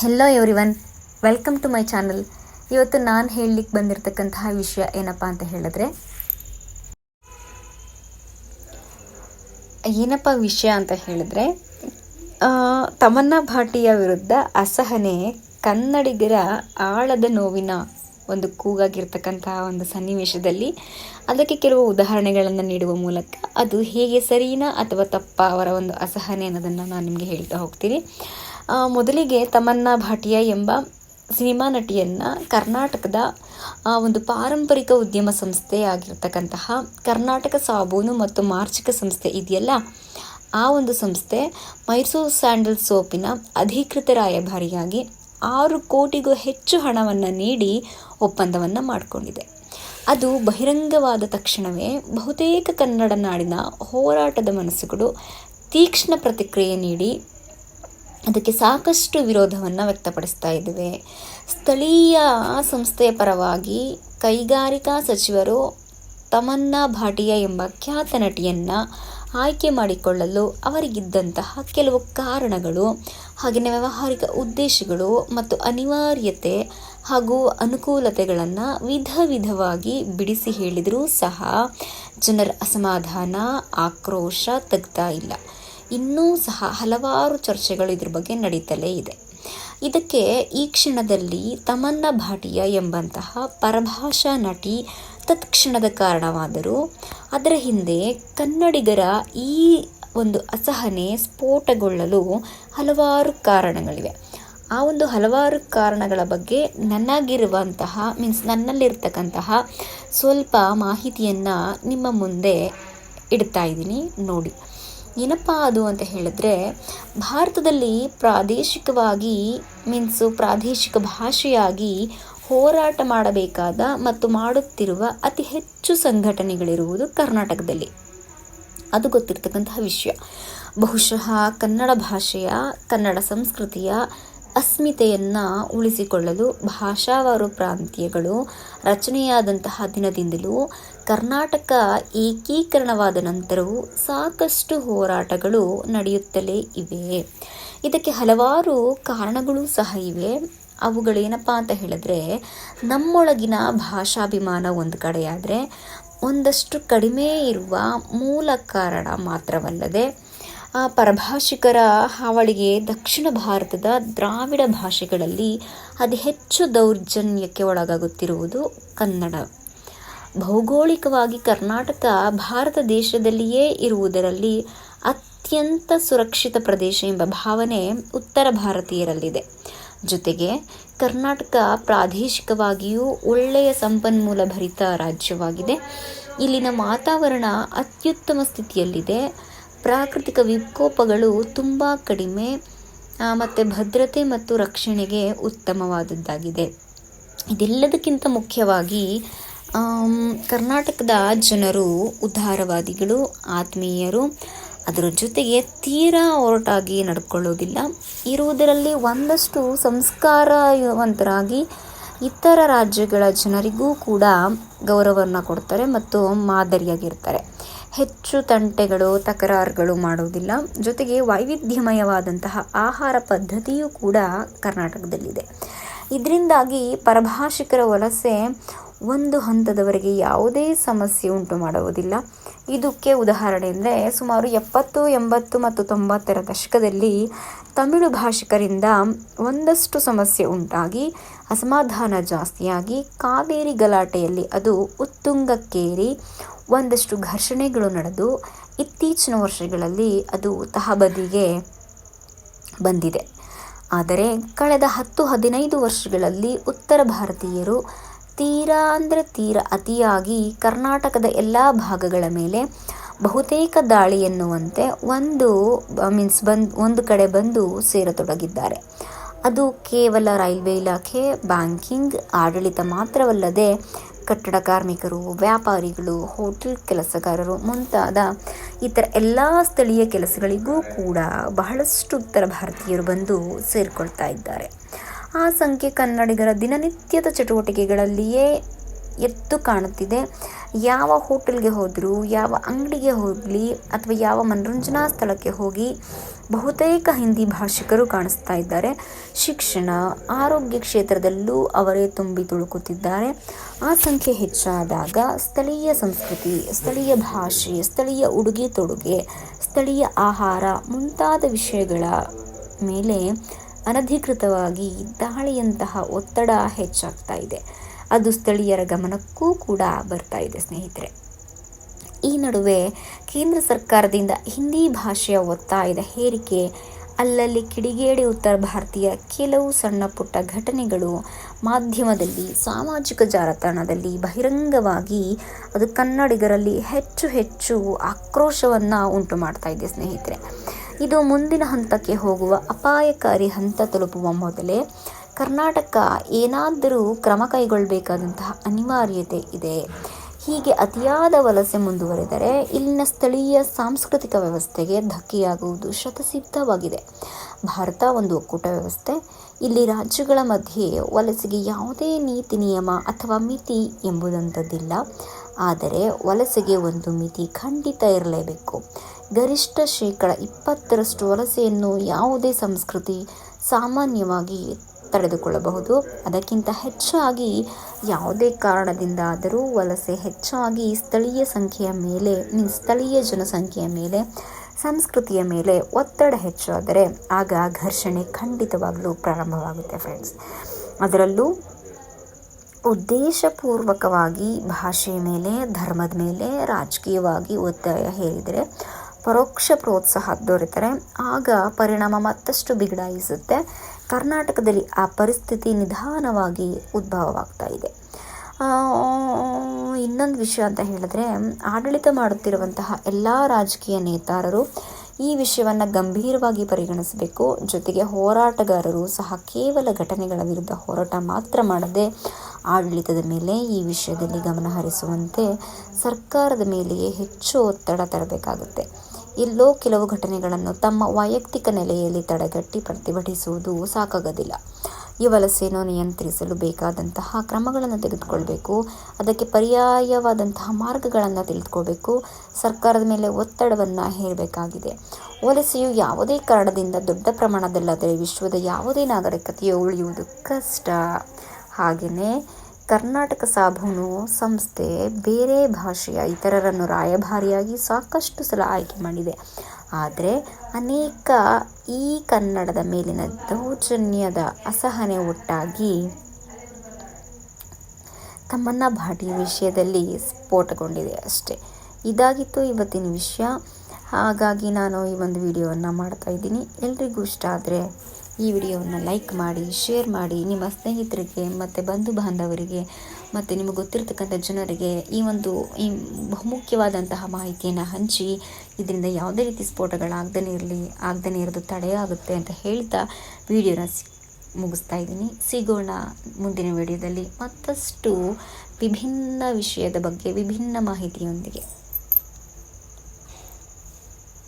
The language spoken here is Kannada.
Hello everyone welcome to my channel ಇವತ್ತು ನಾನು ಹೇಳಲಿಕ್ಕೆ ಬಂದಿರತಕ್ಕಂತಹ ವಿಷಯ ಏನಪ್ಪ ಅಂತ ಹೇಳಿದ್ರೆ, ಏನಪ್ಪ ವಿಷಯ ಅಂತ ಹೇಳಿದ್ರೆ ತಮನ್ನಾ ಭಾಟಿಯ ವಿರುದ್ಧ ಅಸಹನೆ, ಕನ್ನಡಿಗರ ಆಳದ ನೋವಿನ ಒಂದು ಕೂಗಾಗಿರ್ತಕ್ಕಂತಹ ಒಂದು ಸನ್ನಿವೇಶದಲ್ಲಿ ಅದಕ್ಕೆ ಕೆಲವು ಉದಾಹರಣೆಗಳನ್ನು ನೀಡುವ ಮೂಲಕ ಅದು ಹೇಗೆ ಸರಿನಾ ಅಥವಾ ತಪ್ಪ ಅವರ ಒಂದು ಅಸಹನೆ ಅನ್ನೋದನ್ನು ನಾನು ನಿಮಗೆ ಹೇಳ್ತಾ ಹೋಗ್ತೀನಿ. ಮೊದಲಿಗೆ ತಮನ್ನಾ ಭಾಟಿಯಾ ಎಂಬ ಸಿನಿಮಾ ನಟಿಯನ್ನು ಕರ್ನಾಟಕದ ಒಂದು ಪಾರಂಪರಿಕ ಉದ್ಯಮ ಸಂಸ್ಥೆ ಆಗಿರ್ತಕ್ಕಂತಹ ಕರ್ನಾಟಕ ಸಾಬೂನು ಮತ್ತು ಮಾರ್ಚಿಕ ಸಂಸ್ಥೆ ಇದೆಯಲ್ಲ, ಆ ಒಂದು ಸಂಸ್ಥೆ ಮೈಸೂರು ಸ್ಯಾಂಡಲ್ ಸೋಪಿನ ಅಧಿಕೃತ ರಾಯಭಾರಿಯಾಗಿ ಆರು ಕೋಟಿಗೂ ಹೆಚ್ಚು ಹಣವನ್ನು ನೀಡಿ ಒಪ್ಪಂದವನ್ನು ಮಾಡಿಕೊಂಡಿದೆ. ಅದು ಬಹಿರಂಗವಾದ ತಕ್ಷಣವೇ ಬಹುತೇಕ ಕನ್ನಡ ನಾಡಿನ ಹೋರಾಟದ ಮನಸ್ಸುಗಳು ತೀಕ್ಷ್ಣ ಪ್ರತಿಕ್ರಿಯೆ ನೀಡಿ ಅದಕ್ಕೆ ಸಾಕಷ್ಟು ವಿರೋಧವನ್ನು ವ್ಯಕ್ತಪಡಿಸ್ತಾ ಇದ್ದೇವೆ. ಸ್ಥಳೀಯ ಸಂಸ್ಥೆಯ ಪರವಾಗಿ ಕೈಗಾರಿಕಾ ಸಚಿವರು ತಮನ್ನಾ ಭಾಟಿಯಾ ಎಂಬ ಖ್ಯಾತ ನಟಿಯನ್ನು ಆಯ್ಕೆ ಮಾಡಿಕೊಳ್ಳಲು ಅವರಿಗಿದ್ದಂತಹ ಕೆಲವು ಕಾರಣಗಳು ಹಾಗೆಯೇ ವ್ಯಾವಹಾರಿಕ ಉದ್ದೇಶಗಳು ಮತ್ತು ಅನಿವಾರ್ಯತೆ ಹಾಗೂ ಅನುಕೂಲತೆಗಳನ್ನು ವಿಧ ವಿಧವಾಗಿ ಬಿಡಿಸಿ ಹೇಳಿದರೂ ಸಹ ಜನರ ಅಸಮಾಧಾನ, ಆಕ್ರೋಶ ತಗ್ತಾ ಇಲ್ಲ. ಇನ್ನೂ ಸಹ ಹಲವಾರು ಚರ್ಚೆಗಳು ಇದ್ರ ಬಗ್ಗೆ ನಡೀತಲೇ ಇದೆ. ಇದಕ್ಕೆ ಈ ಕ್ಷಣದಲ್ಲಿ ತಮನ್ನ ಭಾಟಿಯಾ ಎಂಬಂತಹ ಪರಭಾಷಾ ನಟಿ ತತ್ಕ್ಷಣದ ಕಾರಣವಾದರೂ ಅದರ ಹಿಂದೆ ಕನ್ನಡಿಗರ ಈ ಒಂದು ಅಸಹನೆ ಸ್ಫೋಟಗೊಳ್ಳಲು ಹಲವಾರು ಕಾರಣಗಳಿವೆ. ಆ ಒಂದು ಹಲವಾರು ಕಾರಣಗಳ ಬಗ್ಗೆ ನನಗಿರುವಂತಹ ಮೀನ್ಸ್ ನನ್ನಲ್ಲಿರ್ತಕ್ಕಂತಹ ಸ್ವಲ್ಪ ಮಾಹಿತಿಯನ್ನು ನಿಮ್ಮ ಮುಂದೆ ಇಡ್ತಾ ಇದ್ದೀನಿ. ನೋಡಿ. ಏನಪ್ಪ ಅದು ಅಂತ ಹೇಳಿದ್ರೆ, ಭಾರತದಲ್ಲಿ ಪ್ರಾದೇಶಿಕವಾಗಿ ಮೀನ್ಸು ಪ್ರಾದೇಶಿಕ ಭಾಷೆಯಾಗಿ ಹೋರಾಟ ಮಾಡಬೇಕಾದ ಮತ್ತು ಮಾಡುತ್ತಿರುವ ಅತಿ ಹೆಚ್ಚು ಸಂಘಟನೆಗಳಿರುವುದು ಕರ್ನಾಟಕದಲ್ಲಿ. ಅದು ಗೊತ್ತಿರ್ತಕ್ಕಂತಹ ವಿಷಯ. ಬಹುಶಃ ಕನ್ನಡ ಭಾಷೆಯ, ಕನ್ನಡ ಸಂಸ್ಕೃತಿಯ ಅಸ್ಮಿತೆಯನ್ನು ಉಳಿಸಿಕೊಳ್ಳಲು ಭಾಷಾವಾರು ಪ್ರಾಂತ್ಯಗಳು ರಚನೆಯಾದಂತಹ ದಿನದಿಂದಲೂ ಕರ್ನಾಟಕ ಏಕೀಕರಣವಾದ ನಂತರವೂ ಸಾಕಷ್ಟು ಹೋರಾಟಗಳು ನಡೆಯುತ್ತಲೇ ಇವೆ. ಇದಕ್ಕೆ ಹಲವಾರು ಕಾರಣಗಳು ಸಹ ಇವೆ. ಅವುಗಳೇನಪ್ಪ ಅಂತ ಹೇಳಿದ್ರೆ, ನಮ್ಮೊಳಗಿನ ಭಾಷಾಭಿಮಾನ ಒಂದು ಕಡೆಯಾದರೆ, ಒಂದಷ್ಟು ಕಡಿಮೆ ಇರುವ ಮೂಲ ಕಾರಣ ಮಾತ್ರವಲ್ಲದೆ ಪರಭಾಷಿಕರ ಹಾವಳಿಗೆ ದಕ್ಷಿಣ ಭಾರತದ ದ್ರಾವಿಡ ಭಾಷೆಗಳಲ್ಲಿ ಅತಿ ಹೆಚ್ಚು ದೌರ್ಜನ್ಯಕ್ಕೆ ಒಳಗಾಗುತ್ತಿರುವುದು ಕನ್ನಡ. ಭೌಗೋಳಿಕವಾಗಿ ಕರ್ನಾಟಕ ಭಾರತ ದೇಶದಲ್ಲಿಯೇ ಇರುವುದರಲ್ಲಿ ಅತ್ಯಂತ ಸುರಕ್ಷಿತ ಪ್ರದೇಶ ಎಂಬ ಭಾವನೆ ಉತ್ತರ ಭಾರತೀಯರಲ್ಲಿದೆ. ಜೊತೆಗೆ ಕರ್ನಾಟಕ ಪ್ರಾದೇಶಿಕವಾಗಿಯೂ ಒಳ್ಳೆಯ ಸಂಪನ್ಮೂಲ ಭರಿತ ರಾಜ್ಯವಾಗಿದೆ. ಇಲ್ಲಿನ ವಾತಾವರಣ ಅತ್ಯುತ್ತಮ ಸ್ಥಿತಿಯಲ್ಲಿದೆ. ಪ್ರಾಕೃತಿಕ ವಿಕೋಪಗಳು ತುಂಬ ಕಡಿಮೆ ಮತ್ತು ಭದ್ರತೆ ಮತ್ತು ರಕ್ಷಣೆಗೆ ಉತ್ತಮವಾದದ್ದಾಗಿದೆ. ಇದೆಲ್ಲದಕ್ಕಿಂತ ಮುಖ್ಯವಾಗಿ ಕರ್ನಾಟಕದ ಜನರು, ಉದಾರವಾದಿಗಳು, ಆತ್ಮೀಯರು, ಅದರ ಜೊತೆಗೆ ತೀರಾ ಒರಟಾಗಿ ನಡ್ಕೊಳ್ಳೋದಿಲ್ಲ. ಇರುವುದರಲ್ಲಿ ಒಂದಷ್ಟು ಸಂಸ್ಕಾರವಂತರಾಗಿ ಇತರ ರಾಜ್ಯಗಳ ಜನರಿಗೂ ಕೂಡ ಗೌರವವನ್ನು ಕೊಡ್ತಾರೆ ಮತ್ತು ಮಾದರಿಯಾಗಿರ್ತಾರೆ. ಹೆಚ್ಚು ತಂಟೆಗಳು, ತಕರಾರುಗಳು ಮಾಡುವುದಿಲ್ಲ ಜೊತೆಗೆ ವೈವಿಧ್ಯಮಯವಾದಂತಹ ಆಹಾರ ಪದ್ಧತಿಯೂ ಕೂಡ ಕರ್ನಾಟಕದಲ್ಲಿದೆ. ಇದರಿಂದಾಗಿ ಪರಭಾಷಿಕರ ವಲಸೆ ಒಂದು ಹಂತದವರೆಗೆ ಯಾವುದೇ ಸಮಸ್ಯೆ ಉಂಟು ಮಾಡುವುದಿಲ್ಲ. ಇದಕ್ಕೆ ಉದಾಹರಣೆ ಅಂದರೆ ಸುಮಾರು ಎಪ್ಪತ್ತು, ಎಂಬತ್ತು ಮತ್ತು ತೊಂಬತ್ತರ ದಶಕದಲ್ಲಿ ತಮಿಳು ಭಾಷಿಕರಿಂದ ಒಂದಷ್ಟು ಸಮಸ್ಯೆ ಉಂಟಾಗಿ, ಅಸಮಾಧಾನ ಜಾಸ್ತಿಯಾಗಿ ಕಾವೇರಿ ಗಲಾಟೆಯಲ್ಲಿ ಅದು ಉತ್ತುಂಗಕ್ಕೇರಿ ಒಂದಷ್ಟು ಘರ್ಷಣೆಗಳು ನಡೆದು ಇತ್ತೀಚಿನ ವರ್ಷಗಳಲ್ಲಿ ಅದು ತಹಬದಿಗೆ ಬಂದಿದೆ. ಆದರೆ ಕಳೆದ ಹತ್ತು ಹದಿನೈದು ವರ್ಷಗಳಲ್ಲಿ ಉತ್ತರ ಭಾರತೀಯರು ತೀರಾ ಅಂದರೆ ತೀರ ಅತಿಯಾಗಿ ಕರ್ನಾಟಕದ ಎಲ್ಲ ಭಾಗಗಳ ಮೇಲೆ ಬಹುತೇಕ ದಾಳಿ ಎನ್ನುವಂತೆ ಒಂದು ಮೀನ್ಸ್ ಬಂದ್, ಒಂದು ಕಡೆ ಬಂದು ಸೇರತೊಡಗಿದ್ದಾರೆ. ಅದು ಕೇವಲ ರೈಲ್ವೆ ಇಲಾಖೆ, ಬ್ಯಾಂಕಿಂಗ್, ಆಡಳಿತ ಮಾತ್ರವಲ್ಲದೆ ಕಟ್ಟಡ ಕಾರ್ಮಿಕರು, ವ್ಯಾಪಾರಿಗಳು, ಹೋಟೆಲ್ ಕೆಲಸಗಾರರು ಮುಂತಾದ ಇತರ ಎಲ್ಲ ಸ್ಥಳೀಯ ಕೆಲಸಗಳಿಗೂ ಕೂಡ ಬಹಳಷ್ಟು ಉತ್ತರ ಭಾರತೀಯರು ಬಂದು ಸೇರಿಕೊಳ್ತಾ ಇದ್ದಾರೆ. ಆ ಸಂಖ್ಯೆ ಕನ್ನಡಿಗರ ದಿನನಿತ್ಯದ ಚಟುವಟಿಕೆಗಳಲ್ಲಿಯೇ ಎದ್ದು ಕಾಣುತ್ತಿದೆ. ಯಾವ ಹೋಟೆಲ್ಗೆ ಹೋದರೂ, ಯಾವ ಅಂಗಡಿಗೆ ಹೋಗಲಿ ಅಥವಾ ಯಾವ ಮನರಂಜನಾ ಸ್ಥಳಕ್ಕೆ ಹೋಗಿ ಬಹುತೇಕ ಹಿಂದಿ ಭಾಷಿಕರು ಕಾಣಿಸ್ತಾ ಇದ್ದಾರೆ. ಶಿಕ್ಷಣ, ಆರೋಗ್ಯ ಕ್ಷೇತ್ರದಲ್ಲೂ ಅವರೇ ತುಂಬಿ ತುಳುಕುತ್ತಿದ್ದಾರೆ. ಆ ಸಂಖ್ಯೆ ಹೆಚ್ಚಾದಾಗ ಸ್ಥಳೀಯ ಸಂಸ್ಕೃತಿ, ಸ್ಥಳೀಯ ಭಾಷೆ, ಸ್ಥಳೀಯ ಉಡುಗೆ ತೊಡುಗೆ, ಸ್ಥಳೀಯ ಆಹಾರ ಮುಂತಾದ ವಿಷಯಗಳ ಮೇಲೆ ಅನಧಿಕೃತವಾಗಿ ದಾಳಿಯಂತಹ ಒತ್ತಡ ಹೆಚ್ಚಾಗ್ತಾ ಇದೆ. ಅದು ಸ್ಥಳೀಯರ ಗಮನಕ್ಕೂ ಕೂಡ ಬರ್ತಾ ಇದೆ, ಸ್ನೇಹಿತರೆ. ಈ ನಡುವೆ ಕೇಂದ್ರ ಸರ್ಕಾರದಿಂದ ಹಿಂದಿ ಭಾಷೆಯ ಒತ್ತಾಯದ ಹೇರಿಕೆ, ಅಲ್ಲಲ್ಲಿ ಕಿಡಿಗೇಡಿ ಉತ್ತರ ಭಾರತೀಯ ಕೆಲವು ಸಣ್ಣ ಪುಟ್ಟ ಘಟನೆಗಳು ಮಾಧ್ಯಮದಲ್ಲಿ, ಸಾಮಾಜಿಕ ಜಾಲತಾಣದಲ್ಲಿ ಬಹಿರಂಗವಾಗಿ ಅದು ಕನ್ನಡಿಗರಲ್ಲಿ ಹೆಚ್ಚು ಹೆಚ್ಚು ಆಕ್ರೋಶವನ್ನು ಉಂಟು ಮಾಡ್ತಾ ಇದೆ, ಸ್ನೇಹಿತರೆ. ಇದು ಮುಂದಿನ ಹಂತಕ್ಕೆ ಹೋಗುವ ಅಪಾಯಕಾರಿ ಹಂತ ತಲುಪುವ ಮೊದಲೇ ಕರ್ನಾಟಕ ಏನಾದರೂ ಕ್ರಮ ಕೈಗೊಳ್ಳಬೇಕಾದಂತಹ ಅನಿವಾರ್ಯತೆ ಇದೆ. ಹೀಗೆ ಅತಿಯಾದ ವಲಸೆ ಮುಂದುವರೆದರೆ ಇಲ್ಲಿನ ಸ್ಥಳೀಯ ಸಾಂಸ್ಕೃತಿಕ ವ್ಯವಸ್ಥೆಗೆ ಧಕ್ಕೆಯಾಗುವುದು ಶತಸಿದ್ಧವಾಗಿದೆ. ಭಾರತ ಒಂದು ಒಕ್ಕೂಟ ವ್ಯವಸ್ಥೆ. ಇಲ್ಲಿ ರಾಜ್ಯಗಳ ಮಧ್ಯೆ ವಲಸೆಗೆ ಯಾವುದೇ ನೀತಿ ನಿಯಮ ಅಥವಾ ಮಿತಿ ಎಂಬುದಂಥದ್ದಿಲ್ಲ ಆದರೆ ವಲಸೆಗೆ ಒಂದು ಮಿತಿ ಖಂಡಿತ ಇರಲೇಬೇಕು. ಗರಿಷ್ಠ ಶೇಕಡ ಇಪ್ಪತ್ತರಷ್ಟು ವಲಸೆಯನ್ನು ಯಾವುದೇ ಸಂಸ್ಕೃತಿ ಸಾಮಾನ್ಯವಾಗಿ ತಡೆದುಕೊಳ್ಳಬಹುದು. ಅದಕ್ಕಿಂತ ಹೆಚ್ಚಾಗಿ ಯಾವುದೇ ಕಾರಣದಿಂದಾದರೂ ವಲಸೆ ಹೆಚ್ಚಾಗಿ ಸ್ಥಳೀಯ ಸಂಖ್ಯೆಯ ಮೇಲೆ ಮೀನ್ಸ್ ಸ್ಥಳೀಯ ಜನಸಂಖ್ಯೆಯ ಮೇಲೆ, ಸಂಸ್ಕೃತಿಯ ಮೇಲೆ ಒತ್ತಡ ಹೆಚ್ಚಾದರೆ ಆಗ ಘರ್ಷಣೆ ಖಂಡಿತವಾಗಲೂ ಪ್ರಾರಂಭವಾಗುತ್ತೆ ಫ್ರೆಂಡ್ಸ್ ಅದರಲ್ಲೂ ಉದ್ದೇಶಪೂರ್ವಕವಾಗಿ ಭಾಷೆ ಮೇಲೆ, ಧರ್ಮದ ಮೇಲೆ, ರಾಜಕೀಯವಾಗಿ ಒತ್ತಾಯ ಹೇರಿದರೆ ಪರೋಕ್ಷ ಪ್ರೋತ್ಸಾಹ ದೊರೆತರೆ ಆಗ ಪರಿಣಾಮ ಮತ್ತಷ್ಟು ಬಿಗಡಾಯಿಸುತ್ತೆ. ಕರ್ನಾಟಕದಲ್ಲಿ ಆ ಪರಿಸ್ಥಿತಿ ನಿಧಾನವಾಗಿ ಉದ್ಭವವಾಗ್ತಾ ಇದೆ. ಇನ್ನೊಂದು ವಿಷಯ ಅಂತ ಹೇಳಿದ್ರೆ, ಆಡಳಿತ ಮಾಡುತ್ತಿರುವಂತಹ ಎಲ್ಲ ರಾಜಕೀಯ ನೇತಾರರು ಈ ವಿಷಯವನ್ನು ಗಂಭೀರವಾಗಿ ಪರಿಗಣಿಸಬೇಕು. ಜೊತೆಗೆ ಹೋರಾಟಗಾರರು ಸಹ ಕೇವಲ ಘಟನೆಗಳ ವಿರುದ್ಧ ಹೋರಾಟ ಮಾತ್ರ ಮಾಡದೆ ಆಡಳಿತದ ಮೇಲೆ ಈ ವಿಷಯದಲ್ಲಿ ಗಮನ ಹರಿಸುವಂತೆ ಸರ್ಕಾರದ ಮೇಲೆಯೇ ಹೆಚ್ಚು ಒತ್ತಡ ತರಬೇಕಾಗುತ್ತೆ. ಎಲ್ಲೋ ಕೆಲವು ಘಟನೆಗಳನ್ನು ತಮ್ಮ ವೈಯಕ್ತಿಕ ನೆಲೆಯಲ್ಲಿ ತಡೆಗಟ್ಟಿ ಪ್ರತಿಭಟಿಸುವುದು ಸಾಕಾಗೋದಿಲ್ಲ. ಈ ವಲಸೆಯನ್ನು ನಿಯಂತ್ರಿಸಲು ಬೇಕಾದಂತಹ ಕ್ರಮಗಳನ್ನು ತೆಗೆದುಕೊಳ್ಬೇಕು. ಅದಕ್ಕೆ ಪರ್ಯಾಯವಾದಂತಹ ಮಾರ್ಗಗಳನ್ನು ತಿಳಿದುಕೊಳ್ಬೇಕು. ಸರ್ಕಾರದ ಮೇಲೆ ಒತ್ತಡವನ್ನು ಹೇರಬೇಕಾಗಿದೆ. ವಲಸೆಯು ಯಾವುದೇ ಕಾರಣದಿಂದ ದೊಡ್ಡ ಪ್ರಮಾಣದಲ್ಲಾದರೆ ವಿಶ್ವದ ಯಾವುದೇ ನಾಗರಿಕತೆಯು ಉಳಿಯುವುದು ಕಷ್ಟ. ಹಾಗೆಯೇ ಕರ್ನಾಟಕ ಸಾಬೂನು ಸಂಸ್ಥೆ ಬೇರೆ ಭಾಷೆಯ ಇತರರನ್ನು ರಾಯಭಾರಿಯಾಗಿ ಸಾಕಷ್ಟು ಸಲ ಆಯ್ಕೆ ಮಾಡಿದೆ. ಆದರೆ ಅನೇಕ ಈ ಕನ್ನಡದ ಮೇಲಿನ ದೌರ್ಜನ್ಯದ ಅಸಹನೆ ಒಟ್ಟಾಗಿ ತಮ್ಮನ್ನ ಭಾಟಿ ವಿಷಯದಲ್ಲಿ ಸ್ಫೋಟಗೊಂಡಿದೆ ಅಷ್ಟೇ. ಇದಾಗಿತ್ತು ಇವತ್ತಿನ ವಿಷಯ. ಹಾಗಾಗಿ ನಾನು ಈ ಒಂದು ವಿಡಿಯೋವನ್ನು ಮಾಡ್ತಾ ಇದ್ದೀನಿ. ಎಲ್ರಿಗೂ ಇಷ್ಟ ಆದರೆ ಈ ವಿಡಿಯೋವನ್ನು ಲೈಕ್ ಮಾಡಿ, ಶೇರ್ ಮಾಡಿ ನಿಮ್ಮ ಸ್ನೇಹಿತರಿಗೆ ಮತ್ತು ಬಂಧು ಬಾಂಧವರಿಗೆ ಮತ್ತು ನಿಮಗೆ ಗೊತ್ತಿರತಕ್ಕಂಥ ಜನರಿಗೆ ಈ ಒಂದು, ಈ ಬಹುಮುಖ್ಯವಾದಂತಹ ಮಾಹಿತಿಯನ್ನು ಹಂಚಿ ಇದರಿಂದ ಯಾವುದೇ ರೀತಿ ಸ್ಫೋಟಗಳಾಗ್ದೇ ಇರಲಿ ಆಗ್ದೇ ಇರೋದು ತಡೆಯಾಗುತ್ತೆ ಅಂತ ಹೇಳ್ತಾ ವಿಡಿಯೋನ ಮುಗಿಸ್ತಾ ಇದ್ದೀನಿ. ಸಿಗೋಣ ಮುಂದಿನ ವಿಡಿಯೋದಲ್ಲಿ ಮತ್ತಷ್ಟು ವಿಭಿನ್ನ ವಿಷಯದ ಬಗ್ಗೆ, ವಿಭಿನ್ನ ಮಾಹಿತಿಯೊಂದಿಗೆ.